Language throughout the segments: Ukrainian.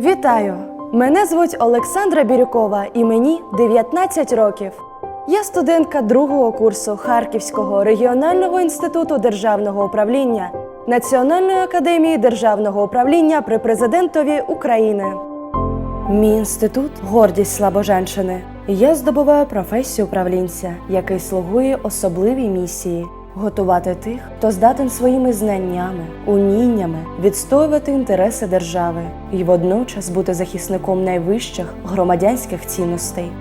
Вітаю! Мене звуть Олександра Бірюкова і мені 19 років. Я студентка другого курсу Харківського регіонального інституту державного управління Національної академії державного управління при президентові України. Мій інститут гордість Слабожанщини. Я здобуваю професію управлінця, який слугує особливій місії готувати тих, хто здатен своїми знаннями, уміннями відстоювати інтереси держави і водночас бути захисником найвищих громадянських цінностей.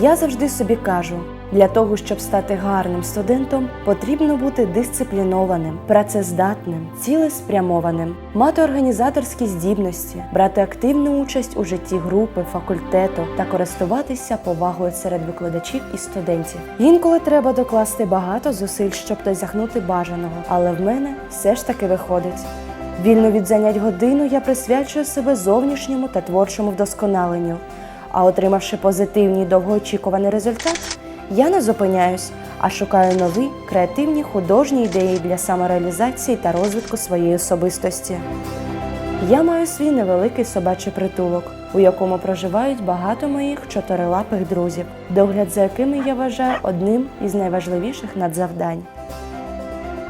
Я завжди собі кажу: для того, щоб стати гарним студентом, потрібно бути дисциплінованим, працездатним, цілеспрямованим, мати організаторські здібності, брати активну участь у житті групи, факультету та користуватися повагою серед викладачів і студентів. Інколи треба докласти багато зусиль, щоб досягнути бажаного, але в мене все ж таки виходить. Вільно від занять годину я присвячую себе зовнішньому та творчому вдосконаленню. А отримавши позитивний довгоочікуваний результат, я не зупиняюсь, а шукаю нові креативні художні ідеї для самореалізації та розвитку своєї особистості. Я маю свій невеликий собачий притулок, у якому проживають багато моїх чотирилапих друзів, догляд за якими я вважаю одним із найважливіших надзавдань.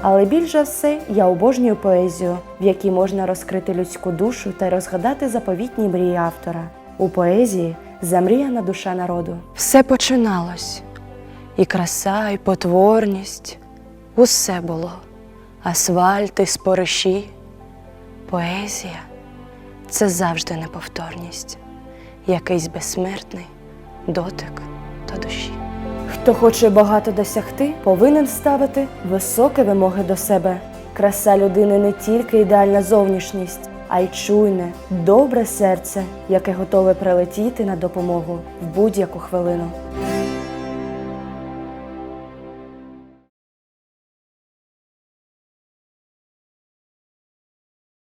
Але більш за все я обожнюю поезію, в якій можна розкрити людську душу та розгадати заповітні мрії автора. У поезії замріяна душа народу. Все починалось. І краса, і потворність. Усе було. Асфальт і спориші. Поезія це завжди неповторність, якийсь безсмертний дотик до душі. Хто хоче багато досягти, повинен ставити високі вимоги до себе. Краса людини не тільки ідеальна зовнішність, а й чуйне, добре серце, яке готове прилетіти на допомогу в будь-яку хвилину.